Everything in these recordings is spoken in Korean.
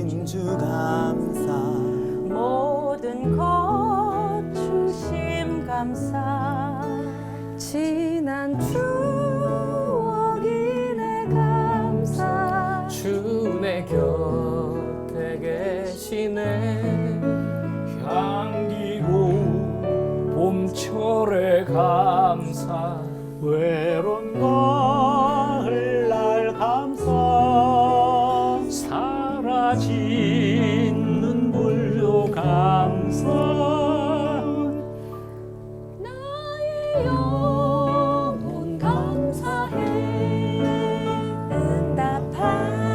인주 감사. 모든 것 주심 감사. 지난 추억이네 감사. 주 내 곁에 계시네. 향기 고 봄철에 감사. 외로 짓는 불로 감사. 나의 영혼 감사해. 응답하신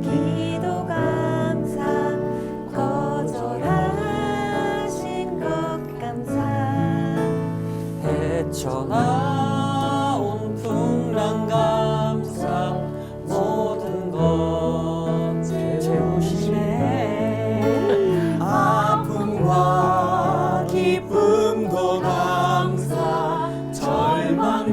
기도 감사. 거절하신 것 감사. 헤쳐나온 풍랑